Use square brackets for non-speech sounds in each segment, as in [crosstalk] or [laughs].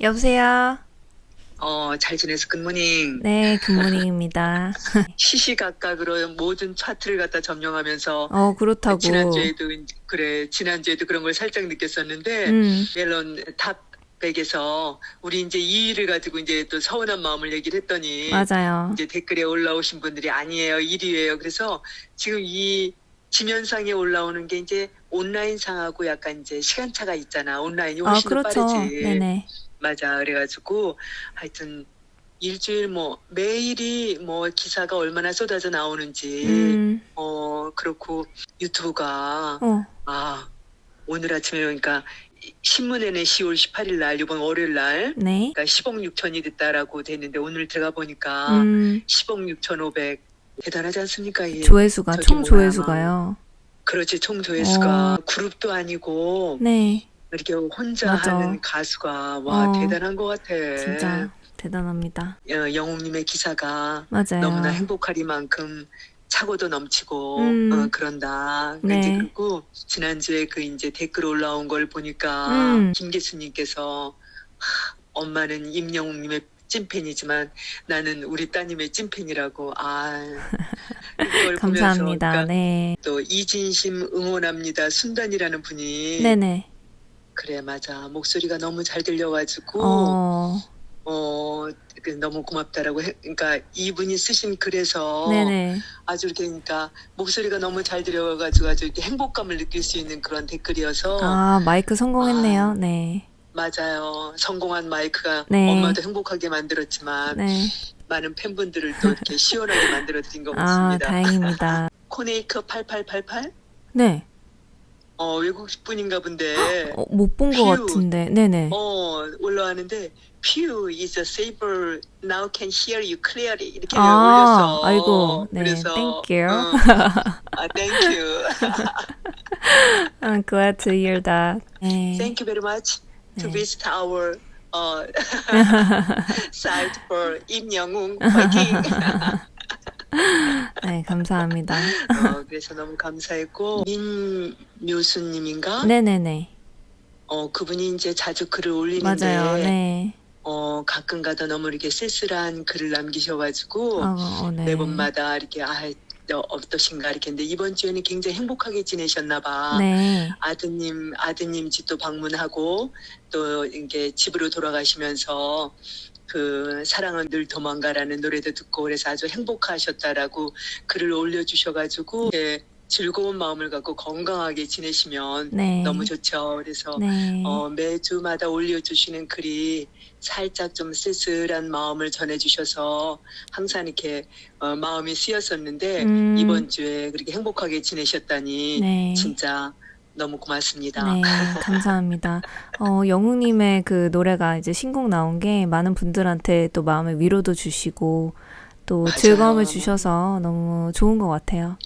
여보세요? 어, 잘 지내서 굿모닝. 네, 굿모닝입니다. [laughs] 시시각각으로 모든 차트를 갖다 점령하면서 어, 그렇다고. 지난주에도 그래 지난주에도 그런 걸 살짝 느꼈었는데 음, 멜론 탑 100에서 우리 이제 2위를 가지고 이제 또 서운한 마음을 얘기를 했더니 맞아요. 이제 댓글에 올라오신 분들이 아니에요 1위예요. 그래서 지금 이 지면상에 올라오는 게 이제 온라인 상하고 약간 이제 시간차가 있잖아. 온라인이 아, 훨씬 더 그렇죠. 빠르지. 네네. 맞아. 그래가지고 하여튼 일주일 뭐 매일이 뭐 기사가 얼마나 쏟아져 나오는지 음, 어 그렇고 유튜브가 어, 아 오늘 아침에 그러니까 신문에는 10월 18일 날 이번 월요일 날 네. 그러니까 10억 6천이 됐다라고 됐는데 오늘 들어가 보니까 음, 10억 6천 5백 대단하지 않습니까? 이 조회수가, 총 뭐야. 조회수가요. 그렇지 총 조회수가 어. 그룹도 아니고 네, 이렇게 혼자 맞아. 하는 가수가 와 어, 대단한 것 같아. 진짜 대단합니다. 어, 영웅님의 기사가 맞아요. 너무나 행복하리만큼 차고도 넘치고 음. 어, 그런다. 네. 이제 그리고 지난주에 그 이제 댓글 올라온 걸 보니까 음. 김계수님께서 하, 엄마는 임영웅님의 찐팬이지만 나는 우리 따님의 찐팬이라고 아 그걸 [laughs] 감사합니다. 보면서 그러니까 네. 또 이진심 응원합니다 순단이라는 분이 네네. 그래 맞아 목소리가 너무 잘 들려가지고 어, 어, 그 너무 고맙다라고 해, 그러니까 이분이 쓰신 글에서 네네. 아주 이렇게 그러니까 목소리가 너무 잘 들려가지고 아주 이렇게 행복감을 느낄 수 있는 그런 댓글이어서 아, 마이크 성공했네요. 아, 네. 맞아요. 성공한 마이크가 네. 엄마도 행복하게 만들었지만 네. 많은 팬분들을 또 이렇게 시원하게 만들어드린 것 아, 같습니다. 다행입니다. [laughs] 코네이커 8888? 네. 어, 외국 분인가 본데 어, 못본것 퓨. 같은데. 네네. 어, 올라왔는데 Pew is a saver. Now can hear you clearly. 이렇게 아, 올렸어. 아이고. 네, 그래서 thank you. 어, 아, thank you. I'm glad to hear that. 네. thank you very much to 네. visit our uh, site for 임영웅 파이팅. 네, 감사합니다. [laughs] 어, 그래서 너무 감사했고 민묘수님인가? 네네네. 어, 그분이 이제 자주 글을 올리는데 맞아요. 네. 어, 가끔가다 너무 이렇게 쓸쓸한 글을 남기셔가지고 어, 어, 네. 매번마다 이렇게 아 어, 어떠신가 이렇게 했는데 이번 주에는 굉장히 행복하게 지내셨나 봐. 네. 아드님 아드님 집도 방문하고 또 이게 집으로 돌아가시면서 그 사랑은 늘 도망가라는 노래도 듣고 그래서 아주 행복하셨다라고 글을 올려주셔가지고 예, 즐거운 마음을 갖고 건강하게 지내시면 네. 너무 좋죠. 그래서 네. 어, 매주마다 올려주시는 글이 살짝 좀 쓸쓸한 마음을 전해주셔서 항상 이렇게 어, 마음이 쓰였었는데 음. 이번 주에 그렇게 행복하게 지내셨다니 네. 진짜 너무 고맙습니다. 네, [laughs] 감사합니다. 어, 영웅님의 그 노래가 이제 신곡 나온 게 많은 분들한테 또 마음의 위로도 주시고 또 맞아요. 즐거움을 주셔서 너무 좋은 것 같아요.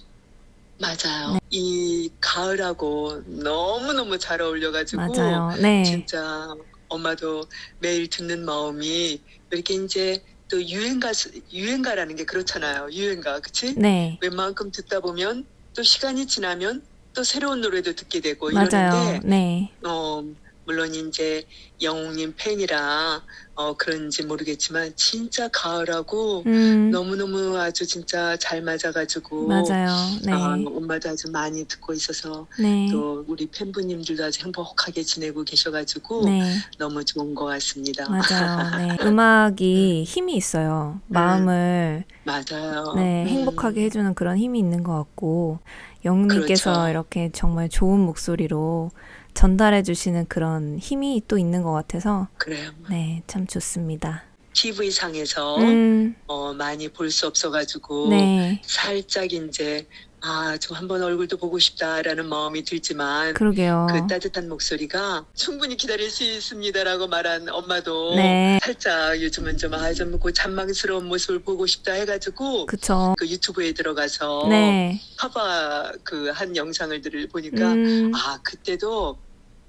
맞아요. 이 가을하고 너무너무 잘 어울려가지고 맞아요. 네. 진짜 엄마도 매일 듣는 마음이 이렇게 이제 또 유행가 유행가라는 게 그렇잖아요. 유행가 그치? 네. 웬만큼 듣다 보면 또 시간이 지나면 또 새로운 노래도 듣게 되고 맞아요. 이러는데 네. 어 물론 이제 영웅님 팬이라 어 그런지 모르겠지만 진짜 가을하고 음, 너무너무 아주 진짜 잘 맞아가지고 맞아요. 네. 아, 엄마도 아주 많이 듣고 있어서 네. 또 우리 팬분님들도 아주 행복하게 지내고 계셔가지고 네. 너무 좋은 것 같습니다. 맞아요. 네. [laughs] 음악이 힘이 있어요. 마음을 맞아요. 네, 음, 행복하게 해주는 그런 힘이 있는 것 같고, 영웅님께서 그렇죠. 이렇게 정말 좋은 목소리로 전달해 주시는 그런 힘이 또 있는 것 같아서, 그래요. 네, 참 좋습니다. TV 상에서 음, 어, 많이 볼 수 없어가지고 네, 살짝 이제 아 좀 한번 얼굴도 보고 싶다라는 마음이 들지만 그러게요. 그 따뜻한 목소리가 충분히 기다릴 수 있습니다라고 말한 엄마도 네. 살짝 요즘은 좀 아 좀 그 잔망스러운 모습을 보고 싶다 해가지고 그쵸. 그 유튜브에 들어가서 네. 커버 그 한 영상을 들을 보니까 음, 아 그때도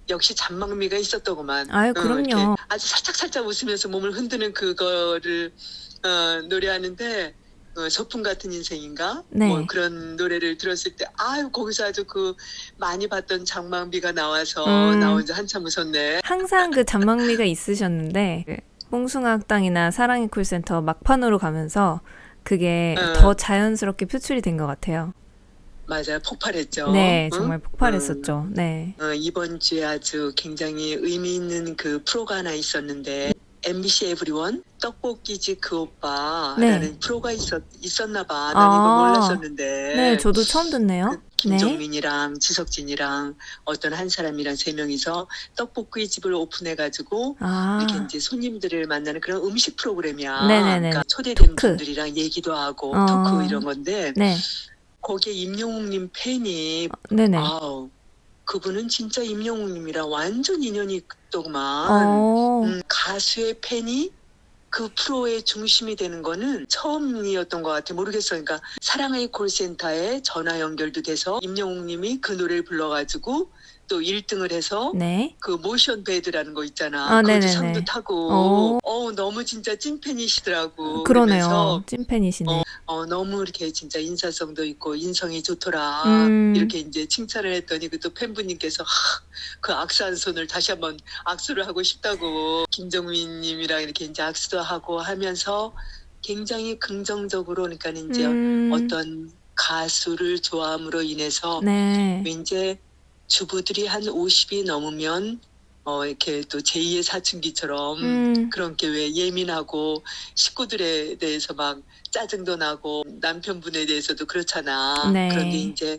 역시 잔망미가 있었더구만. 아유, 어, 그럼요. 이렇게 아주 살짝 살짝 웃으면서 몸을 흔드는 그거를 어, 노래하는데 어, 소풍 같은 인생인가? 네. 뭐 그런 노래를 들었을 때, 아유, 거기서 아주 그 많이 봤던 장망비가 나와서 음. 나 혼자 한참 웃었네. 항상 그 잔망미가 있으셨는데 그 뽕숭아학당이나 사랑의 콜센터 막판으로 가면서 그게 음. 더 자연스럽게 표출이 된 것 같아요. 맞아요. 폭발했죠. 네, 응? 정말 폭발했었죠. 네. 어, 이번 주에 아주 굉장히 의미 있는 그 프로가 하나 있었는데, MBC 에브리원 떡볶이집 그 오빠라는 네. 프로가 있었, 있었나 봐. 난 아. 이거 몰랐었는데. 네, 저도 처음 듣네요. 그 김종민이랑 지석진이랑 어떤 한 사람이랑 세 명이서 떡볶이 집을 오픈해가지고 아, 이렇게 이제 손님들을 만나는 그런 음식 프로그램이야. 네네네. 그러니까 초대된 토크. 분들이랑 얘기도 하고 어. 토크 이런 건데 네, 거기에 임영웅님 팬이 네네. 아우 그분은 진짜 임영웅님이랑 완전 인연이 있더구만. 어, 음, 가수의 팬이 그 프로의 중심이 되는 거는 처음이었던 것 같아. 모르겠어. 그러니까 사랑의 콜센터에 전화 연결도 돼서 임영웅 님이 그 노래를 불러가지고 또 1등을 해서 네. 그 모션 베드라는 거 있잖아. 아, 그것도 네네네. 상도 타고. 오. 어 너무 진짜 찐팬이시더라고. 그러네요. 그러면서 찐팬이시네. 어, 너무 이렇게 진짜 인사성도 있고 인성이 좋더라. 음. 이렇게 이제 칭찬을 했더니 그 또 팬분님께서 하, 그 악수한 손을 다시 한번 악수를 하고 싶다고 김정민 님이랑 이렇게 이제 악수도 하고 하면서 굉장히 긍정적으로 그러니까 이제 음, 어떤 가수를 좋아함으로 인해서 네. 이제 주부들이 한 50이 넘으면 어 이렇게 또 제2의 사춘기처럼 음, 그런 게 왜 예민하고 식구들에 대해서 막 짜증도 나고 남편분에 대해서도 그렇잖아. 네. 그런데 이제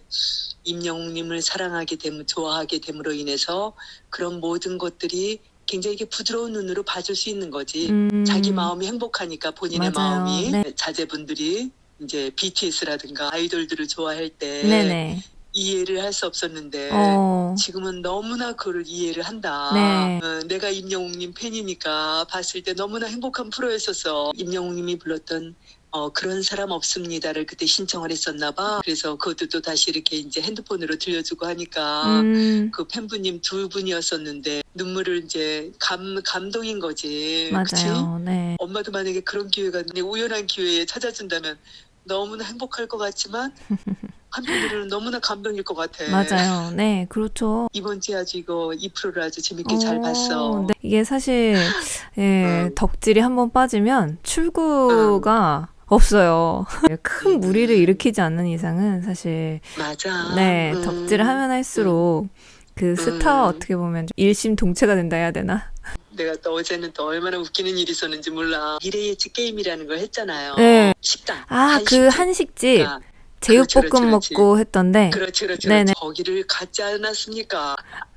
임영웅님을 사랑하게 됨, 좋아하게 됨으로 인해서 그런 모든 것들이 굉장히 이렇게 부드러운 눈으로 봐줄 수 있는 거지. 음, 자기 마음이 행복하니까 본인의 맞아요. 마음이 네. 자제분들이 이제 BTS라든가 아이돌들을 좋아할 때 네네. 이해를 할 수 없었는데 어, 지금은 너무나 그걸 이해를 한다. 네. 어, 내가 임영웅님 팬이니까 봤을 때 너무나 행복한 프로였었어. 임영웅님이 불렀던 어, 그런 사람 없습니다를 그때 신청을 했었나 봐. 그래서 그것도 또 다시 이렇게 이제 핸드폰으로 들려주고 하니까 음, 그 팬분님 두 분이었었는데 눈물을 이제 감 감동인 거지. 맞아요. 네. 엄마도 만약에 그런 기회가 우연한 기회에 찾아준다면 너무나 행복할 것 같지만 [laughs] 한편으로는 너무나 감동일 것 같아. 맞아요. 네, 그렇죠. 이번 주에 아주 이거 이 프로를 아주 재밌게 잘 어, 봤어. 네. 이게 사실 [laughs] 예, 음. 덕질이 한번 빠지면 출구가 없어요. [laughs] 큰 음. 무리를 일으키지 않는 이상은 사실 맞아. 네 음. 덕질을 하면 할수록 그 음. 어떻게 보면 좀 일심동체가 된다 해야 되나? 내가 또 어제는 또 얼마나 웃기는 일이 있었는지 몰라. 미래 예측 게임이라는 걸 했잖아요. 네. 식당. 아그 한식집 아, 제육볶음 그렇지, 그렇지. 먹고 했던데 그렇지, 그렇지. 네네. 거기를 갔지 않았습니까?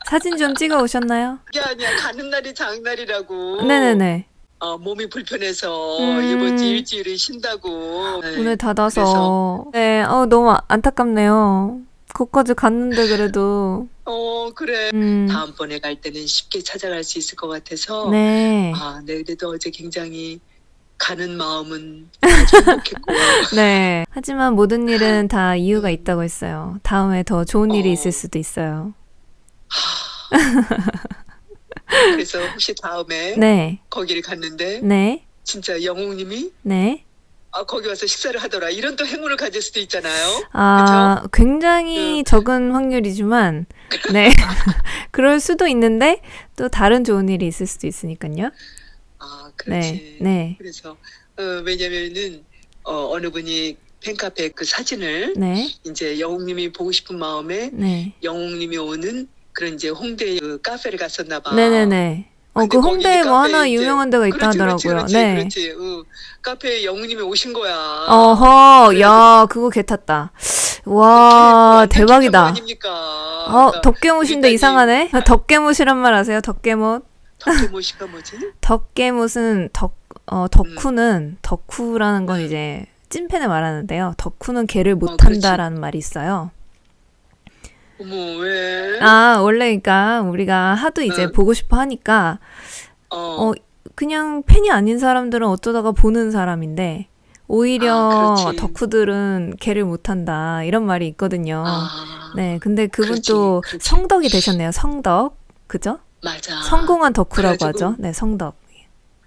사진 좀 찍어 오셨나요? 그게 아니야. 가는 날이 장날이라고. 네네네. 어, 몸이 불편해서 음. 이번 주 일주일을 쉰다고. 네. 오늘 닫아서 네, 어 너무 안타깝네요. 거기까지 갔는데 그래도 [laughs] 어, 그래. 음, 다음번에 갈 때는 쉽게 찾아갈 수 있을 것 같아서. 네. 아, 네, 그래도 어제 굉장히 가는 마음은 [laughs] 행복했고. 네. 하지만 모든 일은 다 이유가 있다고 했어요. 다음에 더 좋은 일이 어. 있을 수도 있어요. [laughs] 그래서 혹시 다음에 네. 거기를 갔는데 네. 진짜 영웅님이 네. 아, 거기 와서 식사를 하더라. 이런 또 행운을 가질 수도 있잖아요. 아, 굉장히 적은 확률이지만, [laughs] 네. 그럴 수도 있는데, 또 다른 좋은 일이 있을 수도 있으니까요. 아, 그렇지. 네. 네. 그래서 어, 왜냐면은 어, 어느 분이 팬카페 그 사진을 네. 이제 영웅님이 보고 싶은 마음에 네. 영웅님이 오는 그런 이제 홍대 그 카페를 갔었나 봐. 네 네 네. 어, 근데 그 거기 홍대에 뭐 카페에 하나 이제- 유명한 데가 있다 그렇지, 그렇지, 하더라고요. 그렇지, 네. 그렇지. 어, 카페에 영웅님이 오신 거야. 어허, 그래서- 야, 그거 개 탔다. 와, 완전 기적 대박이다. 아닙니까? 어, 그러니까 일단이- 이상하네? 덕개못이란 말 아세요? 덕개못? 덕계모시가 뭐지? 덕개못은 덕, 어, 덕후는, 덕후라는 건 이제 찐팬을 말하는데요. 덕후는 개를 못한다라는 말이 있어요. 어머 왜? 아, 원래 그러니까 우리가 하도 이제 응. 보고 싶어 하니까, 어, 어, 그냥 팬이 아닌 사람들은 어쩌다가 보는 사람인데, 오히려 아, 그렇지. 덕후들은 개를 못한다. 이런 말이 있거든요. 아, 네, 근데 그분 그렇지, 또 그렇지. 성덕이 되셨네요. 성덕. 그죠? 맞아. 성공한 덕후라고 그래가지고- 하죠. 네, 성덕.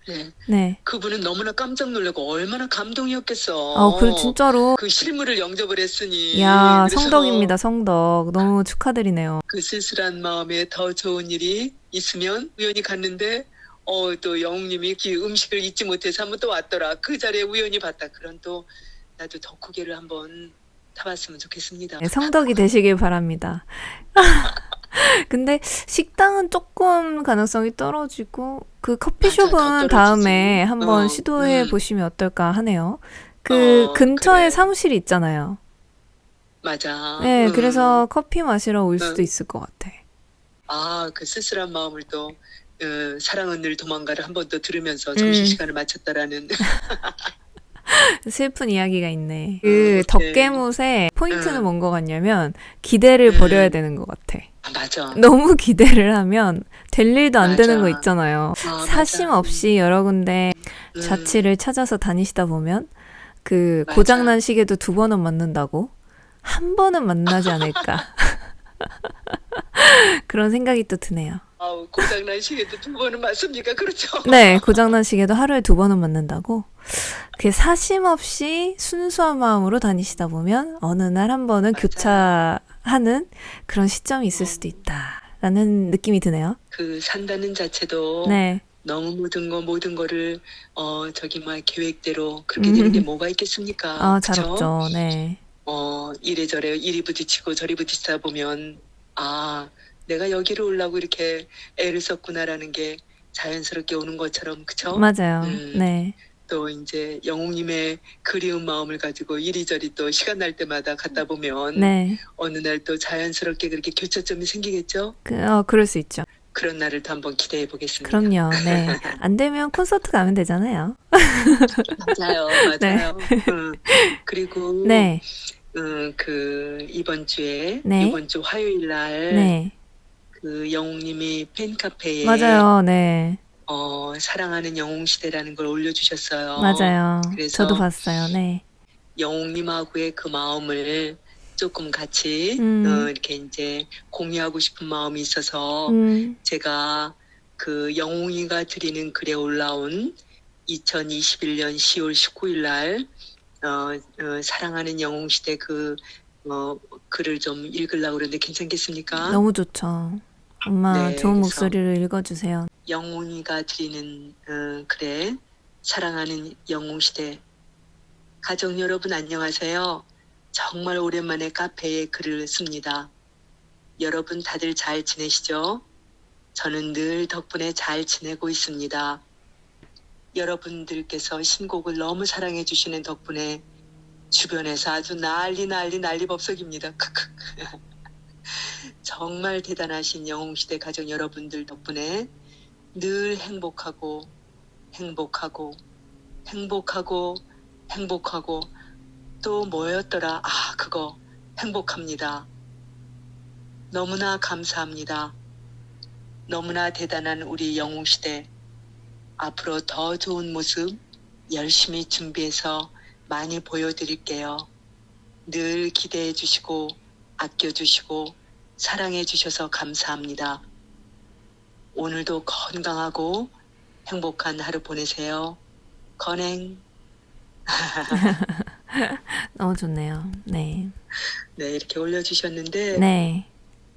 네. 네. 그분은 너무나 깜짝 놀라고 얼마나 감동이었겠어. 어, 그 진짜로. 그 실물을 영접을 했으니. 야, 그래서 성덕입니다, 성덕. 너무 축하드리네요. 그 쓸쓸한 마음에 더 좋은 일이 있으면 우연히 갔는데 어 또 영웅님이 그 음식을 잊지 못해서 한번 또 왔더라. 그 자리에 우연히 봤다. 그런 또 나도 덕후계를 한번 타봤으면 좋겠습니다. 네, 성덕이 되시길 바랍니다. [laughs] 근데 식당은 조금 가능성이 떨어지고 그 맞아, 더 커피숍은 떨어지지. 다음에 한번 어, 시도해 음. 보시면 어떨까 하네요. 그 어, 근처에 그래. 사무실이 있잖아요. 맞아. 네, 음. 그래서 커피 마시러 올 수도 음. 있을 것 같아. 아, 그 쓸쓸한 마음을 또 어, 사랑은 늘 도망가를 한 번 더 들으면서 음. 점심 시간을 마쳤다라는 [laughs] 슬픈 이야기가 있네. 그 음, 덕개못의 포인트는 음. 뭔것 같냐면 기대를 음. 버려야 되는 것 같아. 아, 맞아. 너무 기대를 하면 될 일도 안 되는 맞아. 거 있잖아요. 아, 사심 맞아. 없이 여러 군데 음. 자취를 찾아서 다니시다 보면 그 맞아. 고장난 시계도 두 번은 맞는다고 한 번은 만나지 않을까 [laughs] 그런 생각이 또 드네요. 아우, 고장난 시계도 두 번은 맞습니까? 그렇죠. 네, 고장난 시계도 하루에 두 번은 맞는다고. 그 사심 없이 순수한 마음으로 다니시다 보면 어느 날 한 번은 맞아요. 교차 하는 그런 시점이 있을 수도 있다라는 느낌이 드네요. 그 산다는 자체도 네, 너무 모든 거 모든 거를 어 저기 뭐 계획대로 그렇게 음. 되는 게 뭐가 있겠습니까? 아, 잘 그쵸? 없죠. 네, 어 이래저래 이리 부딪히고 저리 부딪히다 보면 아 내가 여기로 오려고 이렇게 애를 썼구나라는 게 자연스럽게 오는 것처럼 그쵸? 맞아요. 음. 네, 또 이제 영웅님의 그리운 마음을 가지고 이리저리 또 시간 날 때마다 갔다 보면 네, 어느 날 또 자연스럽게 그렇게 교차점이 생기겠죠? 그, 어, 그럴 수 있죠. 그런 날을 또 한번 기대해 보겠습니다. 그럼요. 네, [laughs] 안 되면 콘서트 가면 되잖아요. 맞아요, [laughs] 맞아요. 음, 그리고 네, 음, 그 이번 주에 네. 이번 주 화요일 날 네, 그 영웅님이 팬카페에 맞아요. 네, 어, 사랑하는 영웅 시대라는 걸 올려주셨어요. 맞아요. 그래서- 저도 봤어요. 네, 영웅님하고의 그 마음을 조금 같이 음. 어, 이렇게 이제 공유하고 싶은 마음이 있어서 음, 제가 그 영웅이가 드리는 글에 올라온 2021년 10월 19일 날 어, 어, 사랑하는 영웅 시대 그 어, 글을 좀 읽으려고 그러는데 괜찮겠습니까? 너무 좋죠. 엄마 네, 좋은 목소리를 읽어주세요. 영웅이가 드리는 어, 글에 사랑하는 영웅 시대 가족 여러분 안녕하세요. 정말 오랜만에 카페에 글을 씁니다. 여러분 다들 잘 지내시죠? 저는 늘 덕분에 잘 지내고 있습니다. 여러분들께서 신곡을 너무 사랑해 주시는 덕분에 주변에서 아주 난리 난리 난리 법석입니다. [laughs] 정말 대단하신 영웅시대 가족 여러분들 덕분에 늘 행복하고 행복하고 행복하고 행복하고 또 뭐였더라? 아, 그거 행복합니다. 너무나 감사합니다. 너무나 대단한 우리 영웅시대 앞으로 더 좋은 모습 열심히 준비해서 많이 보여드릴게요. 늘 기대해 주시고 아껴 주시고 사랑해 주셔서 감사합니다. 오늘도 건강하고 행복한 하루 보내세요. 건행. [laughs] 너무 좋네요. 네, 네, 이렇게 올려주셨는데, 네,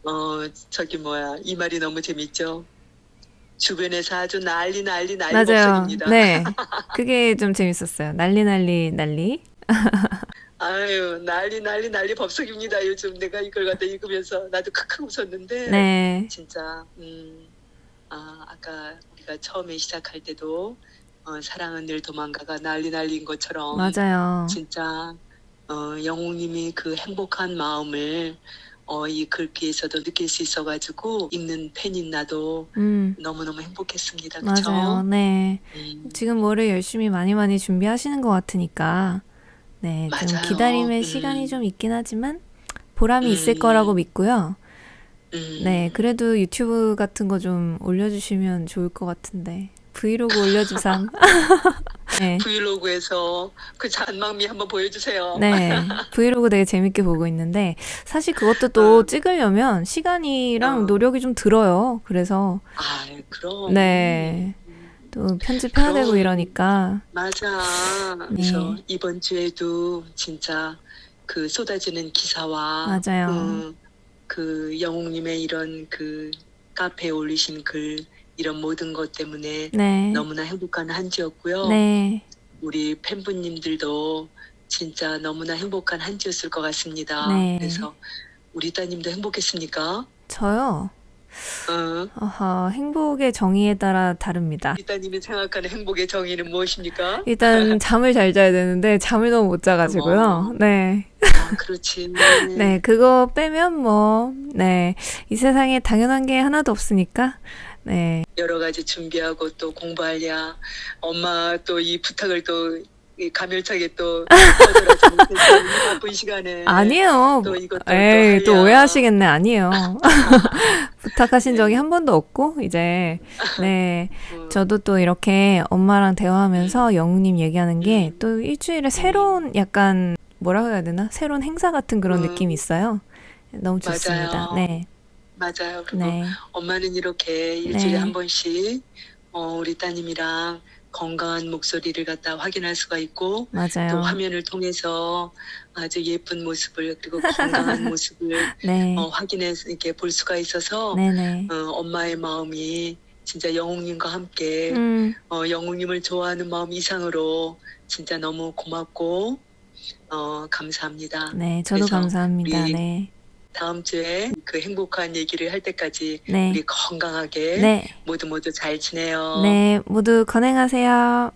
어, 저기 뭐야, 이 말이 너무 재밌죠? 주변에서 아주 난리 난리 난리 맞아요. 법석입니다. 네, [laughs] 그게 좀 재밌었어요. 난리 난리 난리. [laughs] 아유, 난리 난리 난리 법석입니다. 요즘 내가 이걸 갖다 읽으면서 나도 크크 웃었는데, 네, 진짜, 음, 아, 아까 우리가 처음에 시작할 때도, 어, 사랑은 늘 도망가가 난리 난리인 것처럼, 맞아요. 진짜 어, 영웅님이 그 행복한 마음을 어, 이 글귀에서도 느낄 수 있어가지고 읽는 팬인 나도 음, 너무너무 행복했습니다. 그쵸? 맞아요. 네, 음, 지금 뭐를 열심히 많이 많이 준비하시는 것 같으니까, 네, 좀 맞아요. 기다림의 음. 시간이 좀 있긴 하지만 보람이 있을 음. 거라고 믿고요. 음, 네, 그래도 유튜브 같은 거 좀 올려주시면 좋을 것 같은데. 브이로그 올려주삼. [laughs] 네. 브이로그에서 그 잔망미 한번 보여주세요. 네. [laughs] 브이로그 되게 재밌게 보고 있는데, 사실 그것도 또 어. 찍으려면 시간이랑 어. 노력이 좀 들어요. 그래서, 아, 그럼. 네. 또 편집해야 되고 그럼. 이러니까. 맞아. 네. 그래서 이번 주에도 진짜 그 쏟아지는 기사와 맞아요. 음, 그 영웅님의 이런 그 카페에 올리신 글 이런 모든 것 때문에 네. 너무나 행복한 한 주였고요. 네. 우리 팬분님들도 진짜 너무나 행복한 한 주였을 것 같습니다. 네. 그래서 우리 따님도 행복했습니까? 저요. 어, 어허, 행복의 정의에 따라 다릅니다. 우리 따님이 생각하는 행복의 정의는 무엇입니까? 일단 잠을 잘 자야 되는데 잠을 너무 못 자가지고요. 어머. 네. 아, 그렇지. [laughs] 네, 그거 빼면 뭐, 네. 이 세상에 당연한 게 하나도 없으니까. 네. 여러 가지 준비하고 또 공부하랴. 엄마 또 이 부탁을 또이 가멸차게 또 [laughs] 바쁜 시간에 아니에요. 또 이것도 에이, 또 또. 오해하시겠네. 아니에요. [laughs] 부탁하신 적이 한 번도 없고, 이제, 네. 음, 저도 또 이렇게 엄마랑 대화하면서 영웅님 얘기하는 게 또 일주일에 새로운 약간, 뭐라고 해야 되나? 새로운 행사 같은 그런 음. 느낌이 있어요. 너무 좋습니다. 맞아요. 네. 맞아요. 그리고 네. 엄마는 이렇게 일주일에 네. 한 번씩 어, 우리 따님이랑 건강한 목소리를 갖다 확인할 수가 있고 또 맞아요. 화면을 통해서 아주 예쁜 모습을 그리고 건강한 [laughs] 모습을 네. 어, 확인해서 이렇게 볼 수가 있어서 네네. 어, 엄마의 마음이 진짜 영웅님과 함께 음, 어, 영웅님을 좋아하는 마음 이상으로 진짜 너무 고맙고 어, 감사합니다. 네. 저도 그래서 감사합니다. 우리 네. 다음 주에 그 행복한 얘기를 할 때까지 네. 우리 건강하게 네. 모두 모두 잘 지내요. 네. 모두 건행하세요.